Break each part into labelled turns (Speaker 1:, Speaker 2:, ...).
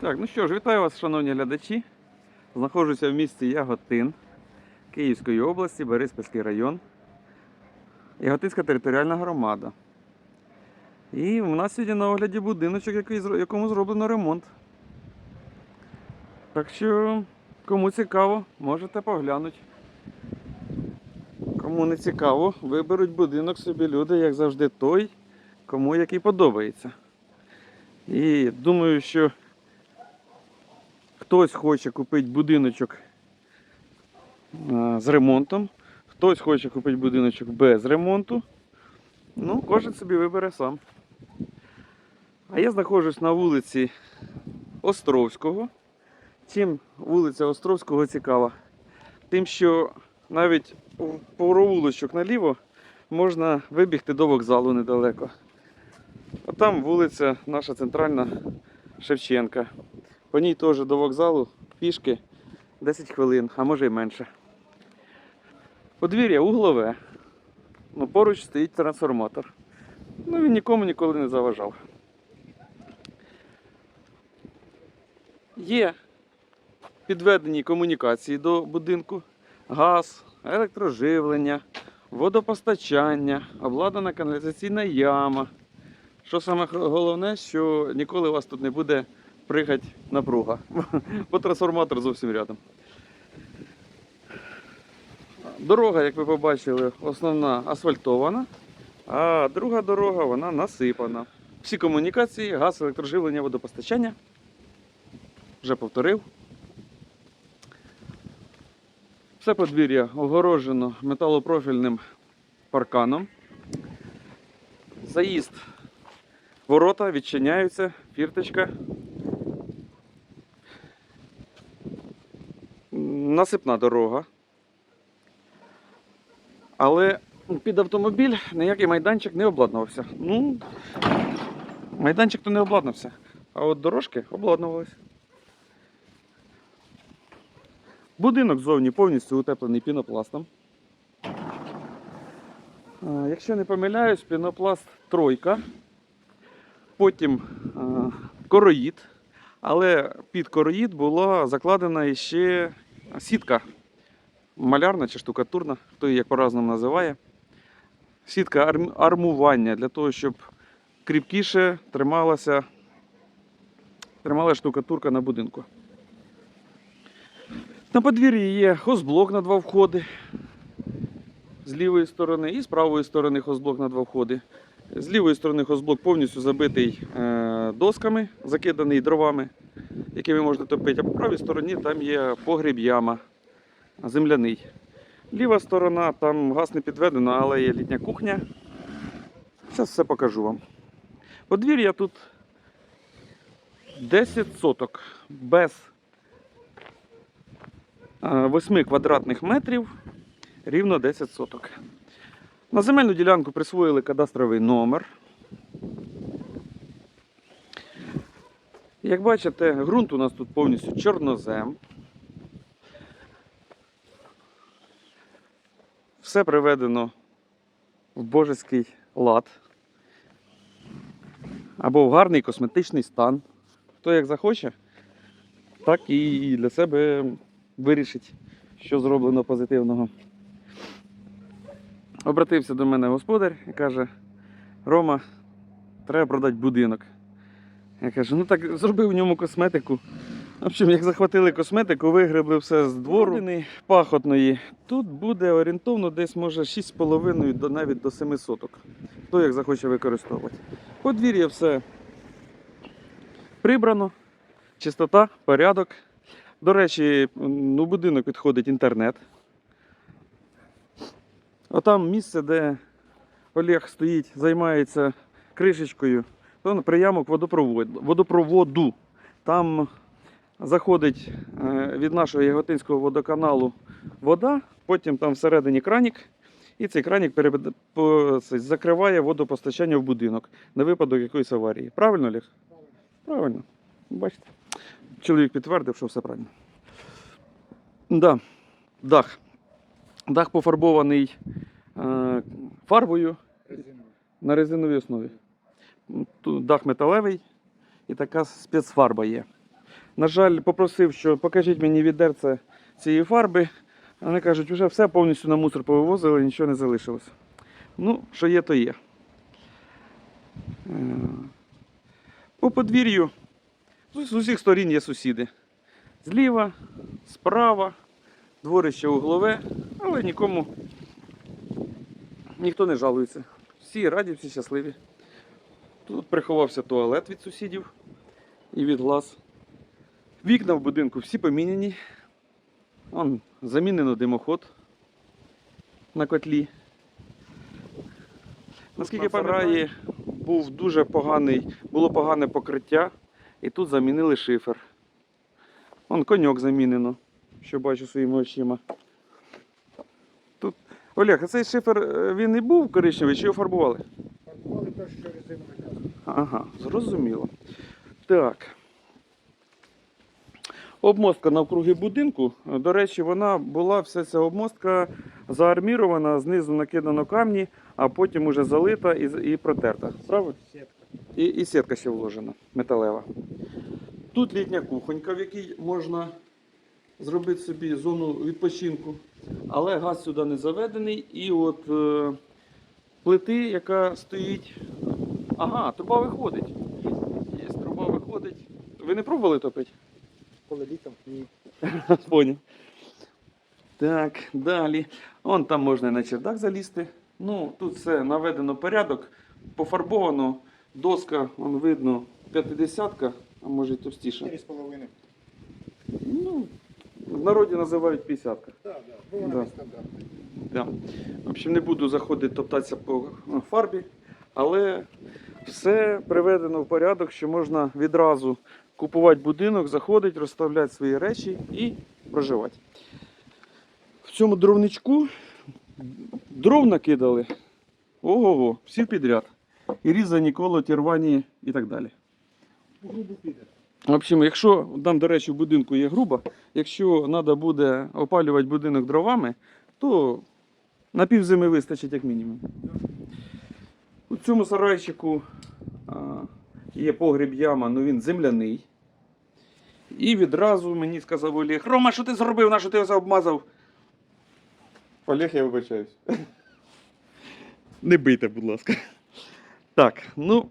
Speaker 1: Так, ну що ж, вітаю вас, шановні глядачі. Знаходжуся в місті Яготин Київської області, Бориспільський район. Яготинська територіальна громада. І в нас сьогодні на огляді будиночок, який, якому зроблено ремонт. Так що, кому цікаво, можете поглянути. Кому не цікаво, виберуть будинок собі люди, як завжди, той, кому який подобається. І думаю, що хтось хоче купити будиночок е, з ремонтом, хтось хоче купити будиночок без ремонту. Ну, кожен собі вибере сам. А я знаходжусь на вулиці Островського. Чим вулиця Островського цікава? Тим, що навіть провулочок наліво можна вибігти до вокзалу недалеко. А там вулиця наша центральна Шевченка. По ній теж до вокзалу пішки 10 хвилин, а може й менше. Подвір'я углове. Ну, поруч стоїть трансформатор. Ну він нікому ніколи не заважав. Є підведені комунікації до будинку, газ, електроживлення, водопостачання, обладнана каналізаційна яма. Що саме головне, що ніколи у вас тут не буде пригать напруга, бо трансформатор зовсім рядом. Дорога, як ви побачили, основна асфальтована, а друга дорога вона насипана. Всі комунікації, газ, електроживлення, водопостачання. Вже повторив. Все подвір'я огорожено металопрофільним парканом. Заїзд. Ворота відчиняються, фірточка. Насипна дорога. Але під автомобіль ніякий майданчик не обладнувався. Ну, майданчик то не обладнався, а от дорожки обладнувалися. Будинок ззовні повністю утеплений пінопластом. Якщо не помиляюсь, пінопласт тройка, потім короїд, але під короїд була закладена ще сітка малярна чи штукатурна, хто її як по-разному називає. Сітка армування для того, щоб кріпкіше трималася, тримала штукатурка на будинку. На подвір'ї є хозблок на два входи з лівої сторони і з правої сторони хозблок на два входи. З лівої сторони хозблок повністю забитий е, досками, закиданий дровами, які ви можете топити. А по правій стороні там є погріб яма земляний. Ліва сторона, там газ не підведено, але є літня кухня. Зараз все покажу вам. Подвір'я тут 10 соток без 8 квадратних метрів, рівно 10 соток. На земельну ділянку присвоїли кадастровий номер. Як бачите, ґрунт у нас тут повністю чорнозем. Все приведено в божеський лад. Або в гарний косметичний стан. Хто як захоче, так і для себе вирішить, що зроблено позитивного. Обратився до мене господар і каже: Рома, треба продати будинок. Я кажу, ну так зроби в ньому косметику. В общем, як захватили косметику, вигребли все з двору пахотної. Тут буде орієнтовно десь може 6,5 до навіть до 7 соток. Хто як захоче використовувати. Подвір'я все прибрано, чистота, порядок. До речі, м, у будинок підходить інтернет. Отам місце, де Олег стоїть, займається кришечкою, то приямок водопроводу. водопроводу. Там заходить е, від нашого Яготинського водоканалу вода, потім там всередині кранік, і цей кранік закриває водопостачання в будинок на випадок якоїсь аварії. Правильно, Олег? Правильно. Бачите? Чоловік підтвердив, що все правильно. Да. Дах. Дах пофарбований е, фарбою на резиновій основі. Тут дах металевий і така спецфарба є. На жаль, попросив, що покажіть мені відерце цієї фарби. Вони кажуть, вже все повністю на мусор повивозили, нічого не залишилось. Ну, що є, то є. Е, По подвір'ю з з усіх сторін є сусіди. Зліва, справа, дворище углове, але нікому ніхто не жалується. Всі раді, всі щасливі. Тут приховався туалет від сусідів і від глаз. Вікна в будинку всі поміняні. Вон замінено димоход на котлі. Наскільки пам'ятаю, був дуже поганий, було погане покриття, і тут замінили шифер. Вон коньок замінено, що бачу своїми очима. Тут. Олег, а цей шифер е, він і був коричневий, чи його фарбували?
Speaker 2: Фарбували те, що резину витягнули.
Speaker 1: Ага, зрозуміло. Так. Обмостка навкруги будинку. До речі, вона була вся ця обмостка заармірована, знизу накидано камні, а потім уже залита і, і протерта. Правильно? І, і сітка ще вложена, металева. Тут літня кухонька, в якій можна зробити собі зону відпочинку. Але газ сюди не заведений. І от е, плити, яка стоїть. Ага, труба виходить. Є, труба виходить. Ви не пробували топити?
Speaker 2: Коли літом ні.
Speaker 1: Поняв. Так, далі. Вон там можна і на чердак залізти. Ну, тут все наведено порядок, пофарбовано. Доска, вон видно, 50-ка, а може й товстіша.
Speaker 2: 4,5.
Speaker 1: Ну, в народі називають 50-ка.
Speaker 2: Так, так.
Speaker 1: Да. В общем, не буду заходити топтатися по ну, фарбі, але все приведено в порядок, що можна відразу купувати будинок, заходити, розставляти свої речі і проживати. В цьому дровничку дров накидали. Ого-го, всі підряд. І різані, колоті, рвані і так далі. В общем, якщо там, до речі, в будинку є груба, якщо треба буде опалювати будинок дровами, то на півзими вистачить як мінімум. У цьому сарайчику є погріб яма, але він земляний. І відразу мені сказав Олег, Рома, що ти зробив, на що ти його обмазав? Олег, я вибачаюсь. Не бийте, будь ласка. Так, ну.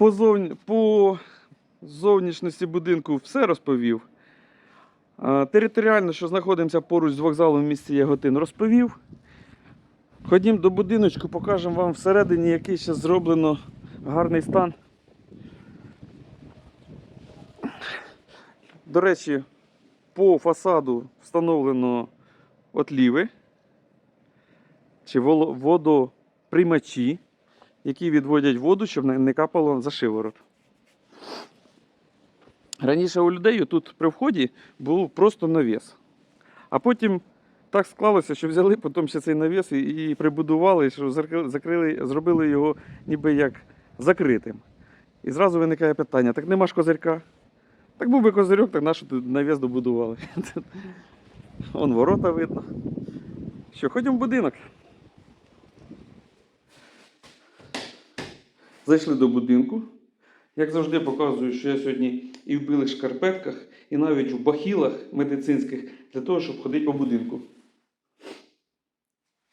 Speaker 1: По, зовні... по зовнішності будинку все розповів. Територіально, що знаходимося поруч з вокзалом в місті Яготин, розповів. Ходім до будиночку, покажемо вам всередині, який ще зроблено гарний стан. До речі, по фасаду встановлено отліви чи водоприймачі, які відводять воду, щоб не- капало за шиворот. Раніше у людей тут при вході був просто навіс. А потім так склалося, що взяли потім ще цей навіс і, прибудували, що закрили, зробили його ніби як закритим. І зразу виникає питання: так нема ж козирька. Так був би козирьок, так тут навіс добудували. Вон ворота видно. Що, ходімо в будинок. Зайшли до будинку. Як завжди показую, що я сьогодні і в білих шкарпетках, і навіть в бахілах медицинських для того, щоб ходити по будинку.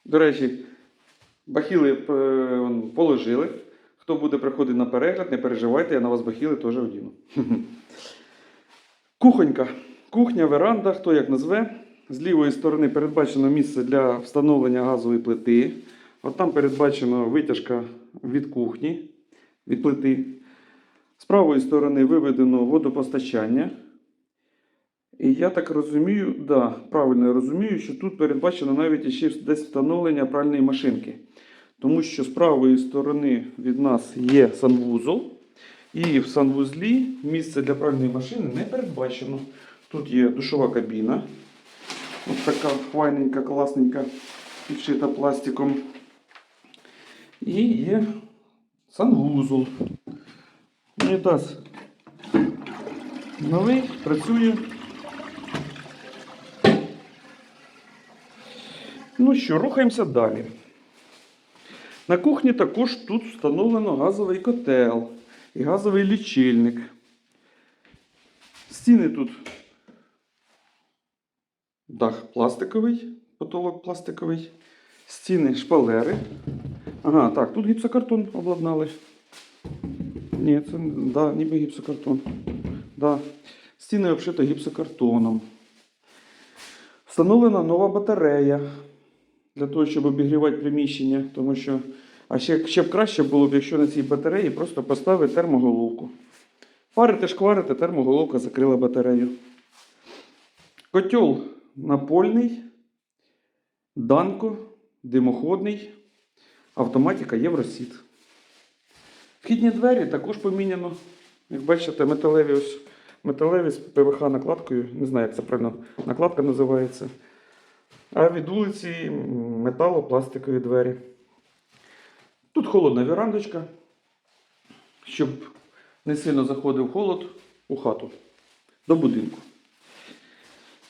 Speaker 1: До речі, бахіли е, положили. Хто буде приходити на перегляд, не переживайте, я на вас бахіли теж одіну. Кухонька. Кухня, веранда, хто як назве. З лівої сторони передбачено місце для встановлення газової плити. От там передбачено витяжка від кухні, від плити. З правої сторони виведено водопостачання. І я так розумію, да, правильно розумію, що тут передбачено навіть ще десь встановлення пральної машинки. Тому що з правої сторони від нас є санвузол, і в санвузлі місце для пральної машини не передбачено. Тут є душова кабіна. Ось така файненька, класненька, підшита пластиком. І є санвузол. Унітаз новий, працює. Ну що, рухаємося далі. На кухні також тут встановлено газовий котел і газовий лічильник. Стіни тут дах пластиковий, потолок пластиковий, стіни шпалери. Ага, так, тут гіпсокартон обладнали. Ні, це да, ніби гіпсокартон. Да. Стіни обшито гіпсокартоном. Встановлена нова батарея для того, щоб обігрівати приміщення, тому що а ще, ще б краще було б, якщо на цій батареї просто поставити термоголовку. Парите, шкварите, термоголовка закрила батарею. Котел напольний, данко, димоходний, автоматика Євросіт. Вхідні двері також поміняно. Як бачите, металеві ось металеві з ПВХ накладкою. Не знаю, як це правильно накладка називається. А від вулиці металопластикові двері. Тут холодна вірандочка, щоб не сильно заходив холод у хату до будинку.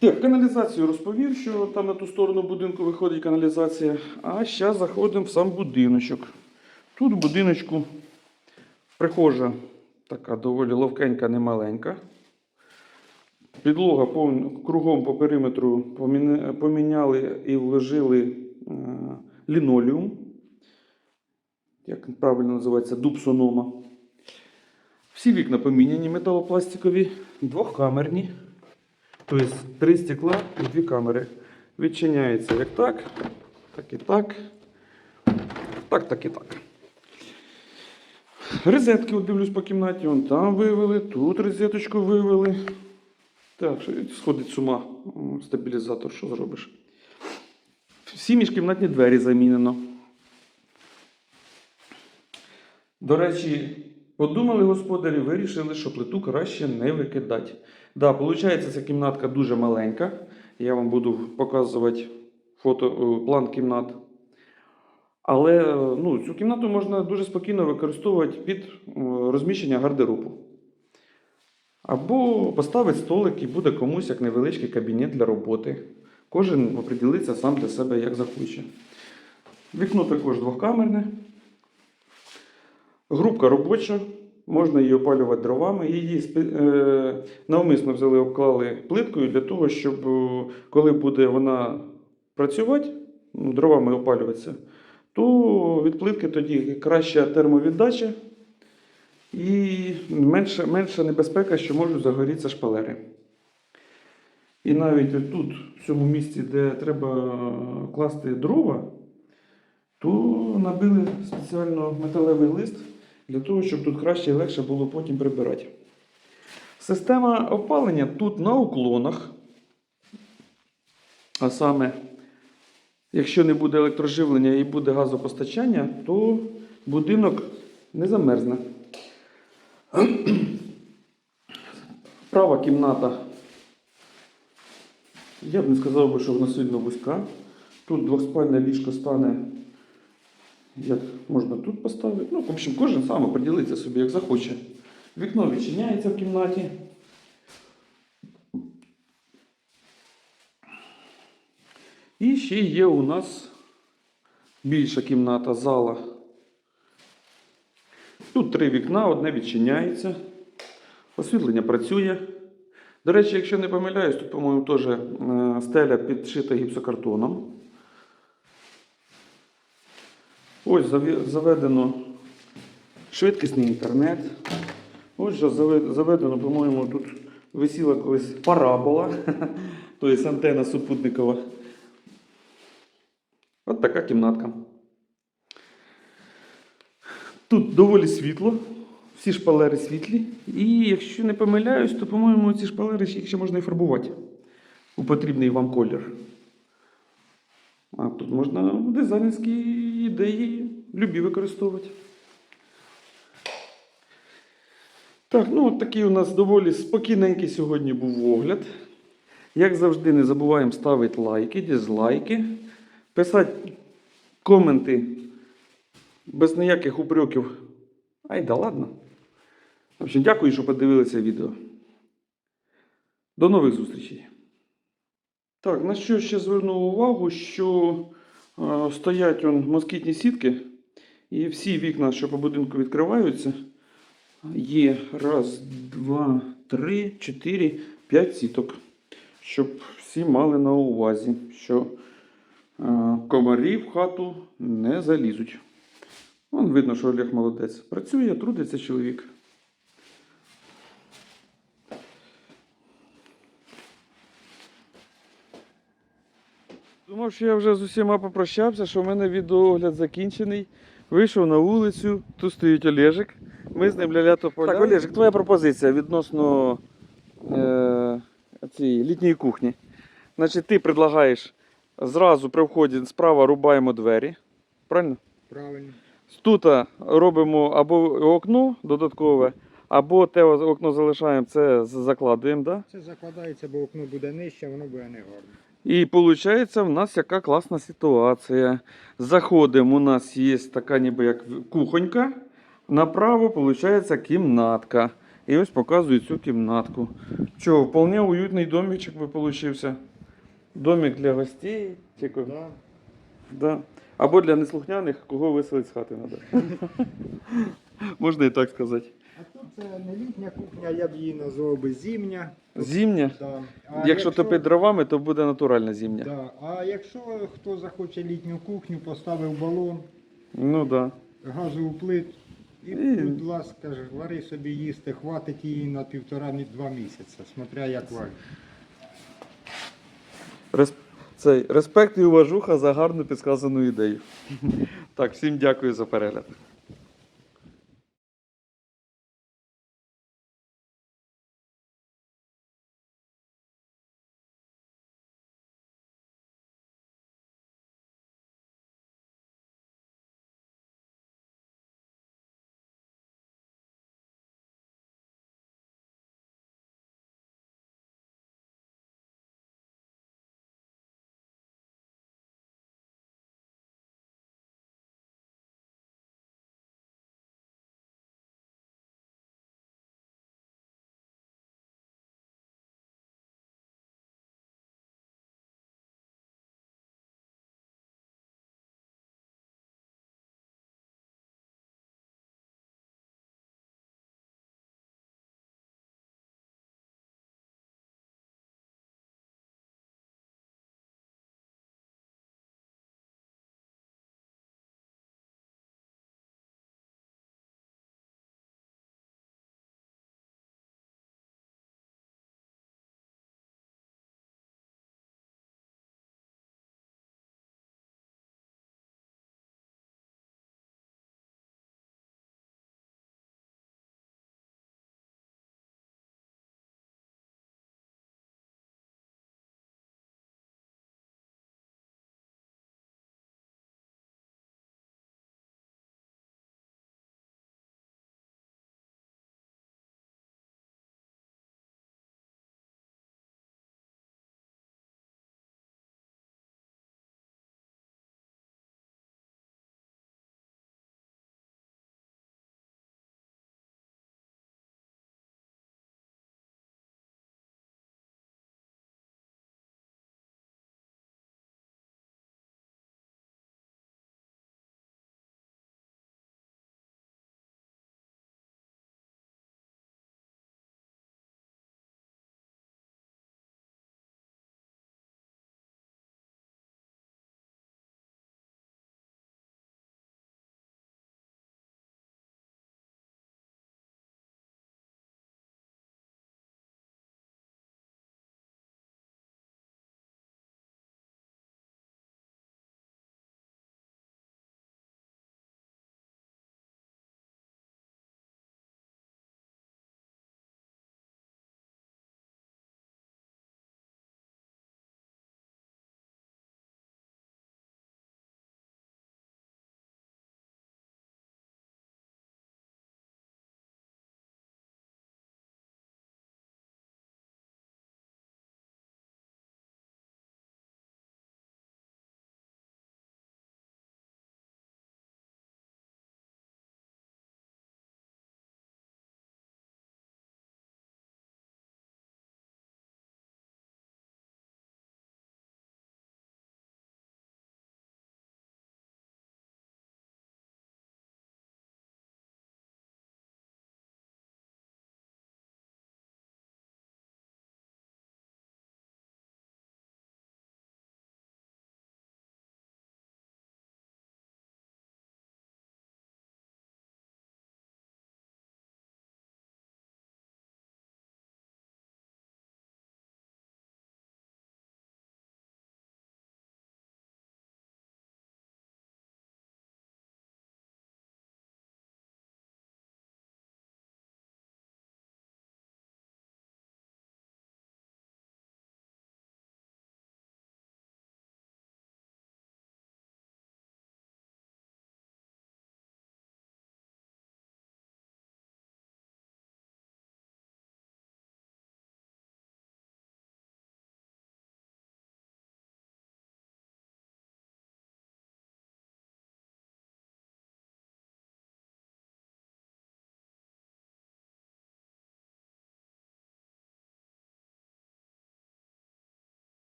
Speaker 1: Так, каналізацію розповів, що там на ту сторону будинку виходить каналізація. А зараз заходимо в сам будиночок. Тут в будиночку прихожа така доволі ловкенька, немаленька. Підлога кругом по периметру поміняли і вложили е, лінолеум. Як правильно називається, дуб сонома. Всі вікна поміняні металопластикові, двохкамерні. Тобто три стекла і дві камери. Відчиняється як так, так і так. Так, так і так. Розетки, от дивлюсь по кімнаті, вон там вивели, тут розеточку вивели. Так, сходить з ума стабілізатор, що зробиш? Всі міжкімнатні двері замінено. До речі, подумали господарі, вирішили, що плиту краще не викидати. Да, виходить, ця кімнатка дуже маленька. Я вам буду показувати фото, е, план кімнат. Але е, ну, цю кімнату можна дуже спокійно використовувати під е, розміщення гардеробу. Або поставити столик і буде комусь як невеличкий кабінет для роботи. Кожен оприділиться сам для себе, як захоче. Вікно також двохкамерне. Грубка робоча, можна її опалювати дровами. Її е, навмисно взяли, обклали плиткою для того, щоб е, коли буде вона працювати, ну, дровами опалюватися, то від плитки тоді краща термовіддача і менша, менша небезпека, що можуть загорітися шпалери. І навіть тут, в цьому місці, де треба класти дрова, то набили спеціально металевий лист для того, щоб тут краще і легше було потім прибирати. Система опалення тут на уклонах. А саме, якщо не буде електроживлення і буде газопостачання, то будинок не замерзне. Права кімната. Я б не сказав би, що вона сильно вузька. Тут двохспальне ліжко стане як можна тут поставити. Ну, в общем, кожен сам оприділиться собі, як захоче. Вікно відчиняється в кімнаті. І ще є у нас більша кімната, зала. Тут три вікна, одне відчиняється. Освітлення працює. До речі, якщо не помиляюсь, тут, по-моєму, теж е, стеля підшита гіпсокартоном. Ось заведено швидкісний інтернет. Ось заведено, по-моєму, тут висіла колись парабола, тобто антенна супутникова. От така кімнатка. Тут доволі світло, всі шпалери світлі. І якщо не помиляюсь, то, по-моєму, ці шпалери ще, можна і фарбувати у потрібний вам колір. А тут можна дизайнерські ідеї любі використовувати. Так, ну от такий у нас доволі спокійненький сьогодні був огляд. Як завжди, не забуваємо ставити лайки, дізлайки, писати коменти без ніяких упреків. Ай да ладно. В общем, дякую, що подивилися відео. До нових зустрічей. Так, на що ще звернув увагу, що стоять он москітні сітки, і всі вікна, що по будинку відкриваються, є раз, два, 3, 4, 5 сіток. Щоб всі мали на увазі, що е, комарі в хату не залізуть. Вон видно, що Олег молодець. Працює, трудиться чоловік. Думав, що я вже з усіма попрощався, що в мене відеоогляд закінчений. Вийшов на вулицю, тут стоїть Олежик. Ми з ним ля поля. Так, Олежик, твоя пропозиція відносно е, цієї літньої кухні. Значить, ти предлагаєш зразу при вході справа рубаємо двері. Правильно?
Speaker 2: Правильно.
Speaker 1: Тут робимо або окно додаткове, або те окно залишаємо, це з- закладуємо. Да?
Speaker 2: Це закладається, бо окно буде нижче, воно буде не гарно.
Speaker 1: І виходить, в нас яка класна ситуація. Заходимо, у нас є така ніби як кухонька. Направо виходить кімнатка. І ось показую цю кімнатку. Чого, вполне уютний домічок би получився. Домик для гостей. Тільки,
Speaker 2: Да.
Speaker 1: да. Або для неслухняних, кого виселити з хати треба. Можна і так сказати.
Speaker 2: А тут це не літня кухня, я б її назвав би зімня.
Speaker 1: Зімня.
Speaker 2: Да. А
Speaker 1: Якщо топити дровами, то буде натуральна зімня.
Speaker 2: Да. А якщо хто захоче літню кухню, поставив балон,
Speaker 1: Ну так. Да.
Speaker 2: газову плиту. І,
Speaker 1: І-
Speaker 2: будь ласка, ж, вари собі їсти, хватить її на півтора-два місяці, смотря як варить.
Speaker 1: Рес... Цей, респект і уважуха за гарну підказану ідею. Так, всім дякую за перегляд.